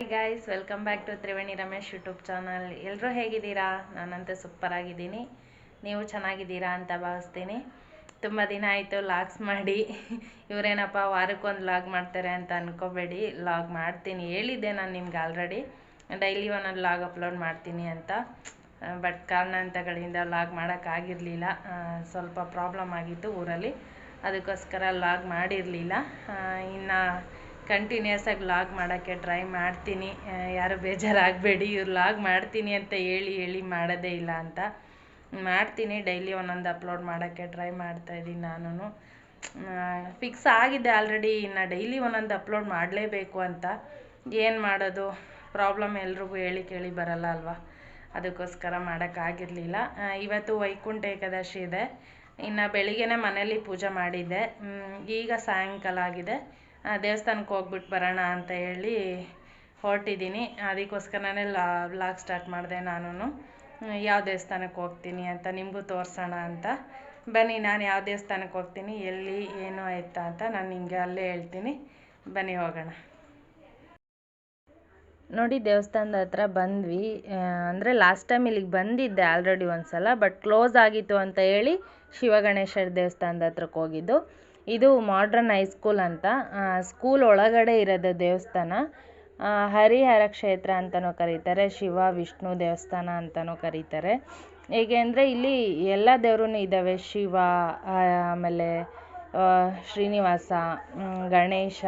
Guys welcome back to Triveni Ramesh YouTube channel ಎಲ್ಲರೂ ಹೇಗಿದ್ದೀರಾ? ನಾನಂತೂ ಸೂಪರ್ ಆಗಿದ್ದೀನಿ. ನೀವು ಚೆನ್ನಾಗಿದ್ದೀರಾ ಅಂತ ಭಾವಿಸ್ತೀನಿ. ತುಂಬ ದಿನ ಆಯಿತು ಲಾಗ್ಸ್ ಮಾಡಿ. ಇವರೇನಪ್ಪ ವಾರಕ್ಕೊಂದು ಲಾಗ್ ಮಾಡ್ತಾರೆ ಅಂತ ಅನ್ಕೋಬೇಡಿ. ಲಾಗ್ ಮಾಡ್ತೀನಿ. ಹೇಳಿದ್ದೆ ನಾನು ನಿಮ್ಗೆ ಆಲ್ರೆಡಿ ಡೈಲಿ ಒಂದೊಂದು ಲಾಗ್ ಅಪ್ಲೋಡ್ ಮಾಡ್ತೀನಿ ಅಂತ. ಬಟ್ ಕಾರಣಾಂತಗಳಿಂದ ಲಾಗ್ ಮಾಡೋಕ್ಕಾಗಿರಲಿಲ್ಲ ಸ್ವಲ್ಪ ಪ್ರಾಬ್ಲಮ್ ಆಗಿತ್ತು ಊರಲ್ಲಿ. ಅದಕ್ಕೋಸ್ಕರ ಲಾಗ್ ಮಾಡಿರಲಿಲ್ಲ. ಇನ್ನು ಕಂಟಿನ್ಯೂಸ್ ಆಗಿ ಲಾಗ್ ಮಾಡೋಕ್ಕೆ ಟ್ರೈ ಮಾಡ್ತೀನಿ. ಯಾರೂ ಬೇಜಾರಾಗಬೇಡಿ, ಇವ್ರು ಲಾಗ್ ಮಾಡ್ತೀನಿ ಅಂತ ಹೇಳಿ ಹೇಳಿ ಮಾಡೋದೇ ಇಲ್ಲ ಅಂತ. ಮಾಡ್ತೀನಿ ಡೈಲಿ ಒಂದೊಂದು ಅಪ್ಲೋಡ್ ಮಾಡೋಕ್ಕೆ ಟ್ರೈ ಮಾಡ್ತಾ ಇದ್ದೀನಿ ನಾನು ಫಿಕ್ಸ್ ಆಗಿದೆ ಆಲ್ರೆಡಿ ಇನ್ನು ಡೈಲಿ ಒಂದೊಂದು ಅಪ್ಲೋಡ್ ಮಾಡಲೇಬೇಕು ಅಂತ. ಏನು ಮಾಡೋದು? ಪ್ರಾಬ್ಲಮ್ ಎಲ್ರಿಗೂ ಹೇಳಿ ಕೇಳಿ ಬರಲ್ಲ ಅಲ್ವಾ? ಅದಕ್ಕೋಸ್ಕರ ಮಾಡೋಕ್ಕಾಗಿರಲಿಲ್ಲ ಇವತ್ತು ವೈಕುಂಠ ಏಕಾದಶಿ ಇದೆ. ಇನ್ನು ಬೆಳಿಗ್ಗೆನೇ ಮನೇಲಿ ಪೂಜೆ ಮಾಡಿದ್ದೆ. ಈಗ ಸಾಯಂಕಾಲ ಆಗಿದೆ. ದೇವಸ್ಥಾನಕ್ಕೆ ಹೋಗ್ಬಿಟ್ಟು ಬರೋಣ ಅಂತ ಹೇಳಿ ಹೊರಟಿದ್ದೀನಿ. ಅದಕ್ಕೋಸ್ಕರನೇ ಲಾ ವ್ಲಾಗ್ ಸ್ಟಾರ್ಟ್ ಮಾಡಿದೆ ನಾನು ಯಾವ ದೇವಸ್ಥಾನಕ್ಕೆ ಹೋಗ್ತೀನಿ ಅಂತ ನಿಮಗೂ ತೋರಿಸೋಣ ಅಂತ. ಬನ್ನಿ, ನಾನು ಯಾವ ದೇವಸ್ಥಾನಕ್ಕೆ ಹೋಗ್ತೀನಿ, ಎಲ್ಲಿ, ಏನು ಆಯ್ತಾ ಅಂತ ನಾನು ನಿಮಗೆ ಅಲ್ಲೇ ಹೇಳ್ತೀನಿ. ಬನ್ನಿ, ಹೋಗೋಣ. ನೋಡಿ, ದೇವಸ್ಥಾನದ ಹತ್ರ ಬಂದ್ವಿ. ಅಂದರೆ ಲಾಸ್ಟ್ ಟೈಮ್ ಇಲ್ಲಿಗೆ ಬಂದಿದ್ದೆ ಆಲ್ರೆಡಿ ಒಂದು ಸಲ ಬಟ್ ಕ್ಲೋಸ್ ಆಗಿತ್ತು ಅಂತ ಹೇಳಿ ಶಿವಗಣೇಶ್ವರ ದೇವಸ್ಥಾನದ ಹತ್ರಕ್ಕೆ ಹೋಗಿದ್ದು. ಇದು ಮಾಡ್ರನ್ ಹೈಸ್ಕೂಲ್ ಅಂತ. ಸ್ಕೂಲ್ ಒಳಗಡೆ ಇರೋದು ದೇವಸ್ಥಾನ. ಹರಿಹರ ಕ್ಷೇತ್ರ ಅಂತಲೂ ಕರೀತಾರೆ, ಶಿವ, ವಿಷ್ಣು ದೇವಸ್ಥಾನ ಅಂತಲೂ ಕರೀತಾರೆ. ಹೇಗೆ ಅಂದರೆ ಇಲ್ಲಿ ಎಲ್ಲ ದೇವ್ರೂ ಇದ್ದಾವೆ. ಶಿವ ಆಮೇಲೆ ಶ್ರೀನಿವಾಸ ಗಣೇಶ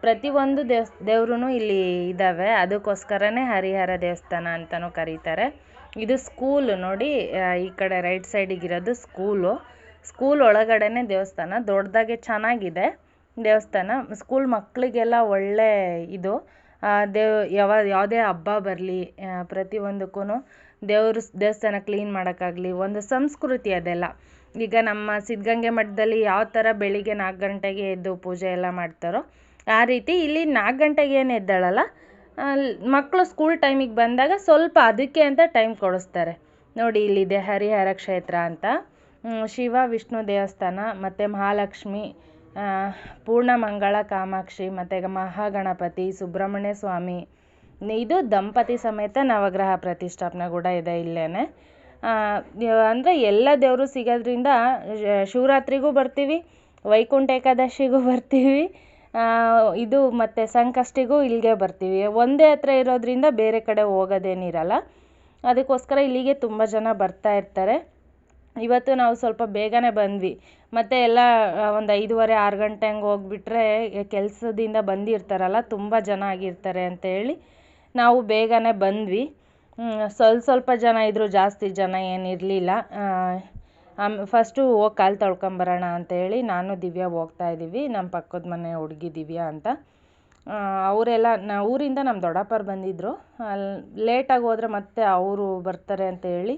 ಪ್ರತಿ ಪ್ರತಿಯೊಂದು ದೇವ್ ದೇವ್ರೂ ಇಲ್ಲಿ ಇದ್ದಾವೆ. ಅದಕ್ಕೋಸ್ಕರನೇ ಹರಿಹರ ದೇವಸ್ಥಾನ ಅಂತಲೂ ಕರೀತಾರೆ. ಇದು ಸ್ಕೂಲ್ ನೋಡಿ ಈ ಕಡೆ ರೈಟ್ ಸೈಡಿಗಿರೋದು ಸ್ಕೂಲು ಸ್ಕೂಲ್ ಒಳಗಡೆನೆ ದೇವಸ್ಥಾನ ದೊಡ್ಡದಾಗೆ ಚೆನ್ನಾಗಿದೆ ದೇವಸ್ಥಾನ. ಸ್ಕೂಲ್ ಮಕ್ಕಳಿಗೆಲ್ಲ ಒಳ್ಳೆ ಇದು. ದೇವ್, ಯಾವ, ಯಾವುದೇ ಹಬ್ಬ ಬರಲಿ ಪ್ರತಿಯೊಂದಕ್ಕೂ ದೇವ್ರ ದೇವಸ್ಥಾನ ಕ್ಲೀನ್ ಮಾಡೋಕ್ಕಾಗಲಿ, ಒಂದು ಸಂಸ್ಕೃತಿ ಅದೆಲ್ಲ. ಈಗ ನಮ್ಮ ಸಿದ್ಧಗಂಗೆ ಮಠದಲ್ಲಿ ಯಾವ ಥರ ಬೆಳಿಗ್ಗೆ ನಾಲ್ಕು ಗಂಟೆಗೆ ಎದ್ದು ಪೂಜೆ ಎಲ್ಲ ಮಾಡ್ತಾರೋ, ಆ ರೀತಿ ಇಲ್ಲಿ ನಾಲ್ಕು ಗಂಟೆಗೆ ಏನು ಎದ್ದೇಳಲ್ಲ ಮಕ್ಕಳು ಸ್ಕೂಲ್ ಟೈಮಿಗೆ ಬಂದಾಗ ಸ್ವಲ್ಪ ಅದಕ್ಕೆ ಅಂತ ಟೈಮ್ ಕೊಡಿಸ್ತಾರೆ. ನೋಡಿ, ಇಲ್ಲಿದೆ ಹರಿಹರ ಕ್ಷೇತ್ರ ಅಂತ. ಶಿವ, ವಿಷ್ಣು ದೇವಸ್ಥಾನ, ಮತ್ತು ಮಹಾಲಕ್ಷ್ಮಿ ಪೂರ್ಣಮಂಗಳ, ಕಾಮಾಕ್ಷಿ, ಮತ್ತು ಮಹಾಗಣಪತಿ ಸುಬ್ರಹ್ಮಣ್ಯ ಸ್ವಾಮಿ ಇದು ದಂಪತಿ ಸಮೇತ ನವಗ್ರಹ ಪ್ರತಿಷ್ಠಾಪನೆ ಕೂಡ ಇದೆ ಇಲ್ಲೇ ಅಂದರೆ ಎಲ್ಲ ದೇವರು ಸಿಗೋದ್ರಿಂದ ಶಿವರಾತ್ರಿಗೂ ಬರ್ತೀವಿ, ವೈಕುಂಠ ಏಕಾದಶಿಗೂ ಬರ್ತೀವಿ ಇದು ಮತ್ತು ಸಂಕಷ್ಟಿಗೂ ಇಲ್ಲಿಗೆ ಬರ್ತೀವಿ. ಒಂದೇ ಹತ್ರ ಇರೋದ್ರಿಂದ ಬೇರೆ ಕಡೆ ಹೋಗೋದೇನಿರಲ್ಲ. ಅದಕ್ಕೋಸ್ಕರ ಇಲ್ಲಿಗೆ ತುಂಬ ಜನ ಬರ್ತಾ ಇರ್ತಾರೆ. ಇವತ್ತು ನಾವು ಸ್ವಲ್ಪ ಬೇಗನೆ ಬಂದ್ವಿ. ಮತ್ತು ಎಲ್ಲ ಒಂದು ಐದೂವರೆ, ಆರು ಗಂಟೆ ಹಂಗೆ ಹೋಗ್ಬಿಟ್ರೆ ಕೆಲಸದಿಂದ ಬಂದಿರ್ತಾರಲ್ಲ, ತುಂಬ ಜನ ಆಗಿರ್ತಾರೆ ಅಂತ ಹೇಳಿ ನಾವು ಬೇಗನೆ ಬಂದ್ವಿ. ಸ್ವಲ್ಪ ಸ್ವಲ್ಪ ಜನ ಇದ್ದರು ಜಾಸ್ತಿ ಜನ ಏನಿರಲಿಲ್ಲ ಆಮ್ ಫಸ್ಟು ಹೋಗಿ ಕಾಲು ತೊಳ್ಕೊಂಬರೋಣ ಅಂತೇಳಿ ನಾನು, ದಿವ್ಯಾ ಹೋಗ್ತಾ ಇದ್ದೀವಿ ನಮ್ಮ ಪಕ್ಕದ ಮನೆ ಹುಡುಗಿ ದಿವ್ಯ ಅಂತ. ಅವರೆಲ್ಲ, ನಾ, ಊರಿಂದ ನಮ್ಮ ದೊಡ್ಡಪ್ಪರು ಬಂದಿದ್ದರು ಅಲ್ಲಿ ಲೇಟಾಗಿ ಹೋದರೆ ಮತ್ತೆ ಅವರು ಬರ್ತಾರೆ ಅಂತ ಹೇಳಿ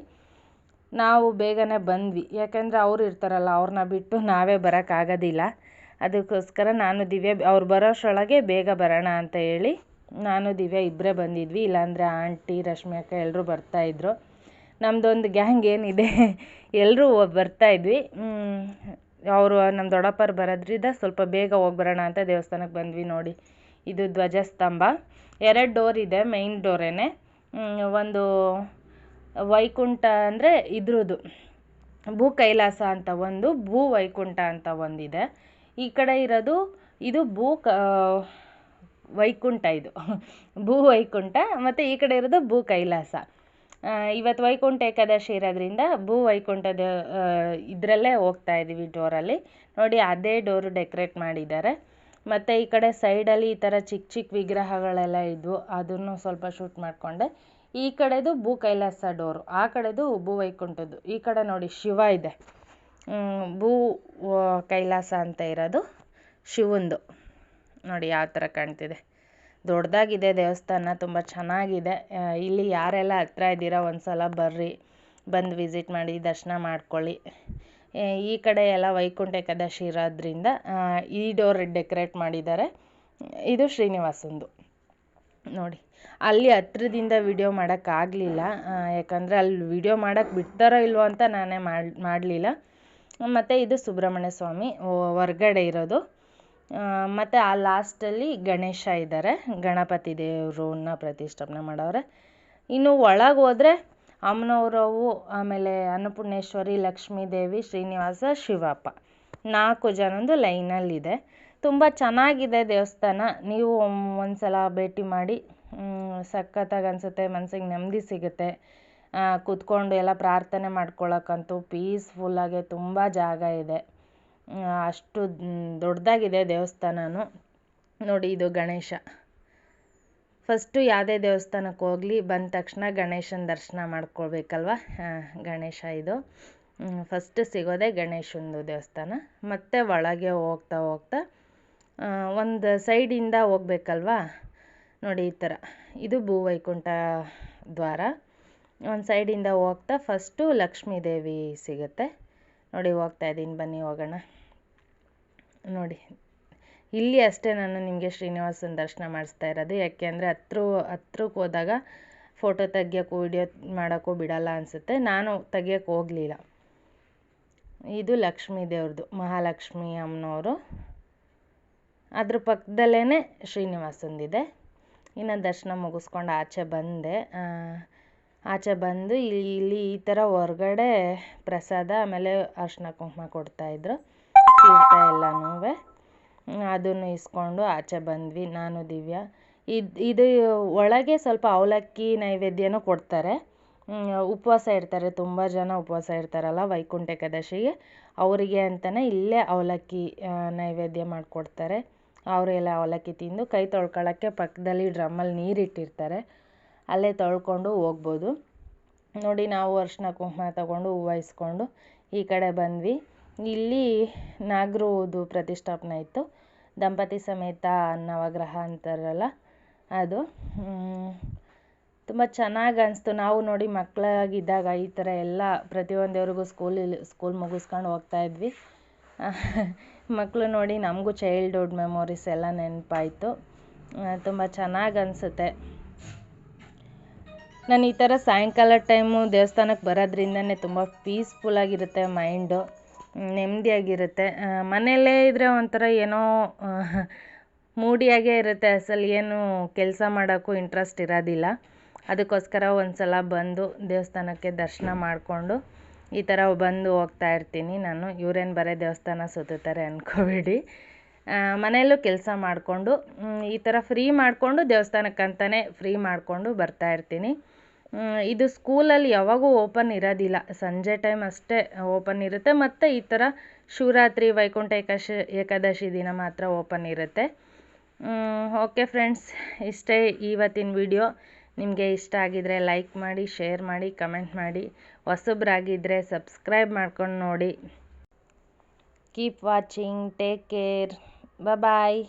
ನಾವು ಬೇಗನೆ ಬಂದ್ವಿ. ಯಾಕೆಂದರೆ ಅವ್ರು ಇರ್ತಾರಲ್ಲ ಅವ್ರನ್ನ ಬಿಟ್ಟು ನಾವೇ ಬರೋಕ್ಕಾಗೋದಿಲ್ಲ ಅದಕ್ಕೋಸ್ಕರ ನಾನು ದಿವ್ಯ, ಅವ್ರು ಬರೋಷ್ಟರೊಳಗೆ ಬೇಗ ಬರೋಣ ಅಂತ ಹೇಳಿ ನಾನು ದಿವ್ಯ ಇಬ್ಬರೇ ಬಂದಿದ್ವಿ. ಇಲ್ಲಾಂದರೆ ಆಂಟಿ, ರಶ್ಮಿ ಅಕ್ಕ ಎಲ್ಲರೂ ಬರ್ತಾಯಿದ್ರು ನಮ್ಮದೊಂದು ಗ್ಯಾಂಗ್ ಏನಿದೆ ಎಲ್ಲರೂ ಬರ್ತಾಯಿದ್ವಿ ಅವರು ನಮ್ಮ ದೊಡ್ಡಪ್ಪರು ಬರೋದ್ರಿಂದ ಸ್ವಲ್ಪ ಬೇಗ ಹೋಗಿ ಬರೋಣ ಅಂತ ದೇವಸ್ಥಾನಕ್ಕೆ ಬಂದ್ವಿ ನೋಡಿ. ಇದು ಧ್ವಜಸ್ತಂಭ. ಎರಡು ಡೋರ್ ಇದೆ ಮೈನ್ ಡೋರೇನೆ ಒಂದು ವೈಕುಂಠ ಅಂದರೆ ಇದ್ರದ್ದು ಭೂ ಕೈಲಾಸ ಅಂತ ಒಂದು, ಭೂ ವೈಕುಂಠ ಅಂತ ಒಂದಿದೆ. ಈ ಕಡೆ ಇರೋದು, ಇದು ಭೂ ಕ ವೈಕುಂಠ ಇದು. ಭೂ ವೈಕುಂಠ, ಮತ್ತು ಈ ಕಡೆ ಇರೋದು ಭೂ ಕೈಲಾಸ. ಇವತ್ತು ವೈಕುಂಠ ಏಕಾದಶಿ ಇರೋದ್ರಿಂದ ಭೂ ವೈಕುಂಠದ ಇದರಲ್ಲೇ ಹೋಗ್ತಾ ಇದ್ದೀವಿ ಡೋರಲ್ಲಿ. ನೋಡಿ, ಅದೇ ಡೋರು ಡೆಕೋರೇಟ್ ಮಾಡಿದ್ದಾರೆ. ಮತ್ತು ಈ ಕಡೆ ಸೈಡಲ್ಲಿ ಈ ಥರ ಚಿಕ್ಕ ಚಿಕ್ಕ ವಿಗ್ರಹಗಳೆಲ್ಲ ಇದ್ವು. ಅದನ್ನು ಸ್ವಲ್ಪ ಶೂಟ್ ಮಾಡಿಕೊಂಡೆ. ಈ ಕಡೆದು ಭೂ ಕೈಲಾಸ ಡೋರು ಆ ಕಡೆದು ಭೂ ವೈಕುಂಠದ್ದು ಈ ಕಡೆ ನೋಡಿ ಶಿವ ಇದೆ. ಭೂ ಕೈಲಾಸ ಅಂತ ಇರೋದು ಶಿವಂದು. ನೋಡಿ ಯಾವ ಥರ ಕಾಣ್ತಿದೆ. ದೊಡ್ಡದಾಗಿದೆ ದೇವಸ್ಥಾನ, ತುಂಬ ಚೆನ್ನಾಗಿದೆ. ಇಲ್ಲಿ ಯಾರೆಲ್ಲ ಹತ್ರ ಇದ್ದೀರಾ ಒಂದು ಸಲ ಬರ್ರಿ. ಬಂದು ವಿಸಿಟ್ ಮಾಡಿ, ದರ್ಶನ ಮಾಡ್ಕೊಳ್ಳಿ. ಈ ಕಡೆ ಎಲ್ಲ ವೈಕುಂಠ ಏಕಾದಶಿ ಇರೋದ್ರಿಂದ ಈ ಡೋರ್ ಡೆಕೋರೇಟ್ ಮಾಡಿದ್ದಾರೆ. ಇದು ಶ್ರೀನಿವಾಸಂದು. ನೋಡಿ, ಅಲ್ಲಿ ಹತ್ರದಿಂದ ವಿಡಿಯೋ ಮಾಡೋಕ್ಕಾಗಲಿಲ್ಲ ಯಾಕಂದರೆ ಅಲ್ಲಿ ವಿಡಿಯೋ ಮಾಡೋಕ್ಕೆ ಬಿಡ್ತಾರೋ ಇಲ್ವೋ ಅಂತ ನಾನೇ ಮಾಡಿ, ಮಾಡಲಿಲ್ಲ. ಮತ್ತು ಇದು ಸುಬ್ರಹ್ಮಣ್ಯ ಸ್ವಾಮಿ ಹೊರ್ಗಡೆ ಇರೋದು. ಮತ್ತು ಆ ಲಾಸ್ಟಲ್ಲಿ ಗಣೇಶ ಇದ್ದಾರೆ. ಗಣಪತಿ ದೇವ್ರನ್ನ ಪ್ರತಿಷ್ಠಾಪನೆ ಮಾಡೋರೆ ಇನ್ನು ಒಳಗೆ ಹೋದರೆ ಅಮ್ಮನವರವು, ಆಮೇಲೆ ಅನ್ನಪೂರ್ಣೇಶ್ವರಿ ಲಕ್ಷ್ಮೀ ದೇವಿ ಶ್ರೀನಿವಾಸ, ಶಿವಪ್ಪ. ನಾಲ್ಕು ಜನದ್ದು ಲೈನಲ್ಲಿದೆ. ತುಂಬ ಚೆನ್ನಾಗಿದೆ ದೇವಸ್ಥಾನ. ನೀವು ಒಂದ್ಸಲ ಭೇಟಿ ಮಾಡಿ ಸಖತ್ತಾಗಿ ಅನಿಸುತ್ತೆ ಮನಸ್ಸಿಗೆ ನೆಮ್ಮದಿ ಸಿಗುತ್ತೆ. ಕೂತ್ಕೊಂಡು ಎಲ್ಲ ಪ್ರಾರ್ಥನೆ ಮಾಡ್ಕೊಳ್ಳೋಕ್ಕಂತೂ ಪೀಸ್ಫುಲ್ಲಾಗೆ ತುಂಬ ಜಾಗ ಇದೆ. ಅಷ್ಟು ದೊಡ್ಡದಾಗಿದೆ ದೇವಸ್ಥಾನನು. ನೋಡಿ ಇದು ಗಣೇಶ. ಫಸ್ಟು ಯಾವುದೇ ದೇವಸ್ಥಾನಕ್ಕೆ ಹೋಗಲಿ, ಬಂದ ತಕ್ಷಣ ಗಣೇಶನ ದರ್ಶನ ಮಾಡ್ಕೊಳ್ಬೇಕಲ್ವ? ಗಣೇಶ ಇದು. ಫಸ್ಟ್ ಸಿಗೋದೇ ಗಣೇಶಂದು ದೇವಸ್ಥಾನ. ಮತ್ತು ಒಳಗೆ ಹೋಗ್ತಾ ಹೋಗ್ತಾ ಒಂದು ಸೈಡಿಂದ ಹೋಗ್ಬೇಕಲ್ವಾ? ನೋಡಿ, ಈ ಥರ. ಇದು ಭೂವೈಕುಂಠ ದ್ವಾರ. ಒಂದು ಸೈಡಿಂದ ಹೋಗ್ತಾ ಫಸ್ಟು ಲಕ್ಷ್ಮೀ ದೇವಿ ಸಿಗುತ್ತೆ. ನೋಡಿ, ಹೋಗ್ತಾ ಇದ್ದೀನಿ. ಬನ್ನಿ, ಹೋಗೋಣ. ನೋಡಿ, ಇಲ್ಲಿ ಅಷ್ಟೇ ನಾನು ನಿಮಗೆ ಶ್ರೀನಿವಾಸನ ದರ್ಶನ ಮಾಡಿಸ್ತಾ ಇರೋದು. ಯಾಕೆ ಅಂದರೆ ಹತ್ರ, ಹತ್ರಕ್ಕೆ ಹೋದಾಗ ಫೋಟೋ ತೆಗಿಯೋಕ್ಕೂ, ವಿಡಿಯೋ ಮಾಡೋಕ್ಕೂ ಬಿಡಲ್ಲ ಅನಿಸುತ್ತೆ. ನಾನು ತೆಗಿಯೋಕ್ಕೆ ಹೋಗಲಿಲ್ಲ. ಇದು ಲಕ್ಷ್ಮೀ ದೇವ್ರದ್ದು ಮಹಾಲಕ್ಷ್ಮಿ ಅಮ್ಮನವರು. ಅದ್ರ ಪಕ್ಕದಲ್ಲೇ ಶ್ರೀನಿವಾಸಂದಿದೆ. ಇನ್ನು ದರ್ಶನ ಮುಗಿಸ್ಕೊಂಡು ಆಚೆ ಬಂದೆ. ಆಚೆ ಬಂದು ಇಲ್ಲಿ ಈ ಥರ ಹೊರ್ಗಡೆ ಪ್ರಸಾದ, ಆಮೇಲೆ ಅರ್ಶಿನ ಕುಂಕುಮ ಕೊಡ್ತಾಯಿದ್ರು ತೀರ್ಥ ಎಲ್ಲನೂ ಅದನ್ನು ಇಸ್ಕೊಂಡು ಆಚೆ ಬಂದ್ವಿ ನಾನು, ದಿವ್ಯಾ. ಇದು ಇದು ಒಳಗೆ ಸ್ವಲ್ಪ ಅವಲಕ್ಕಿ ನೈವೇದ್ಯನೂ ಕೊಡ್ತಾರೆ. ಉಪವಾಸ ಇರ್ತಾರೆ, ತುಂಬ ಜನ ಉಪವಾಸ ಇರ್ತಾರಲ್ಲ ವೈಕುಂಠ ಏಕಾದಶಿಗೆ. ಅವರಿಗೆ ಅಂತಲೇ ಇಲ್ಲೇ ಅವಲಕ್ಕಿ ನೈವೇದ್ಯ ಮಾಡಿಕೊಡ್ತಾರೆ. ಅವರೆಲ್ಲ ಅವಲಕ್ಕಿ ತಿಂದು ಕೈ ತೊಳ್ಕೊಳ್ಳೋಕ್ಕೆ ಪಕ್ಕದಲ್ಲಿ ಡ್ರಮ್ಮಲ್ಲಿ ನೀರಿಟ್ಟಿರ್ತಾರೆ. ಅಲ್ಲೇ ತೊಳ್ಕೊಂಡು ಹೋಗ್ಬೋದು. ನೋಡಿ ನಾವು ಅರ್ಶಿನ ಕುಂಕುಮ ತಗೊಂಡು ಹೂವು ಇಸ್ಕೊಂಡು ಈ ಕಡೆ ಬಂದ್ವಿ. ಇಲ್ಲಿ ನಾಗರೂದು ಪ್ರತಿಷ್ಠಾಪನೆ ಇತ್ತು. ದಂಪತಿ ಸಮೇತ ನವಗ್ರಹ ಅಂತಾರಲ್ಲ ಅದು. ತುಂಬ ಚೆನ್ನಾಗಿ ಅನಿಸ್ತು. ನಾವು ನೋಡಿ ಮಕ್ಕಳಾಗಿದ್ದಾಗ ಈ ಥರ ಎಲ್ಲ ಪ್ರತಿಯೊಂದು ದೇವ್ರಿಗೂ ಸ್ಕೂಲಲ್ಲಿ ಸ್ಕೂಲ್ ಮುಗಿಸ್ಕೊಂಡು ಹೋಗ್ತಾ ಇದ್ವಿ. ಮಕ್ಕಳು ನೋಡಿ ನಮಗೂ ಚೈಲ್ಡ್ಹುಡ್ ಮೆಮೊರೀಸ್ ಎಲ್ಲ ನೆನಪಾಯಿತು. ತುಂಬ ಚೆನ್ನಾಗಿ ಅನಿಸುತ್ತೆ. ನಾನು ಈ ಥರ ಸಾಯಂಕಾಲ ಟೈಮು ದೇವಸ್ಥಾನಕ್ಕೆ ಬರೋದ್ರಿಂದನೇ ತುಂಬ ಪೀಸ್ಫುಲ್ಲಾಗಿರುತ್ತೆ ಮೈಂಡು ನೆಮ್ಮದಿಯಾಗಿರುತ್ತೆ. ಮನೆಯಲ್ಲೇ ಇದ್ದರೆ ಒಂಥರ ಏನೋ ಮೂಡಿಯಾಗೇ ಇರುತ್ತೆ. ಅಸಲು ಏನು ಕೆಲಸ ಮಾಡೋಕ್ಕೂ ಇಂಟ್ರೆಸ್ಟ್ ಇರೋದಿಲ್ಲ. ಅದಕ್ಕೋಸ್ಕರ ಒಂದು ಸಲ ಬಂದು ದೇವಸ್ಥಾನಕ್ಕೆ ದರ್ಶನ ಮಾಡಿಕೊಂಡು ಈ ಥರ ಬಂದು ಹೋಗ್ತಾ ಇರ್ತೀನಿ ನಾನು. ಇವರೇನು ಬರೀ ದೇವಸ್ಥಾನ ಸುತ್ತುತ್ತಾರೆ ಅಂದ್ಕೋಬೇಡಿ ಮನೆಯಲ್ಲೂ ಕೆಲಸ ಮಾಡಿಕೊಂಡು ಈ ಥರ ಫ್ರೀ ಮಾಡಿಕೊಂಡು ದೇವಸ್ಥಾನಕ್ಕಂತಲೇ ಫ್ರೀ ಮಾಡಿಕೊಂಡು ಬರ್ತಾ ಇರ್ತೀನಿ. ಇದು ಸ್ಕೂಲಲ್ಲಿ ಯಾವಾಗೂ ಓಪನ್ ಇರೋದಿಲ್ಲ. ಸಂಜೆ ಟೈಮ್ ಅಷ್ಟೇ ಓಪನ್ ಇರುತ್ತೆ. ಮತ್ತು ಈ ಥರ ಶಿವರಾತ್ರಿ, ವೈಕುಂಠ ಏಕಾಶ, ಏಕಾದಶಿ ದಿನ ಮಾತ್ರ ಓಪನ್ ಇರುತ್ತೆ. ಓಕೆ ಫ್ರೆಂಡ್ಸ್, ಇಷ್ಟೇ ಇವತ್ತಿನ ವಿಡಿಯೋ. ನಿಮಗೆ ಇಷ್ಟ ಆಗಿದ್ದರೆ ಲೈಕ್ ಮಾಡಿ, ಶೇರ್ ಮಾಡಿ, ಕಮೆಂಟ್ ಮಾಡಿ. ಹೊಸಬ್ರಾಗಿದ್ದರೆ ಸಬ್ಸ್ಕ್ರೈಬ್ ಮಾಡ್ಕೊಂಡು ನೋಡಿ. Keep watching take care bye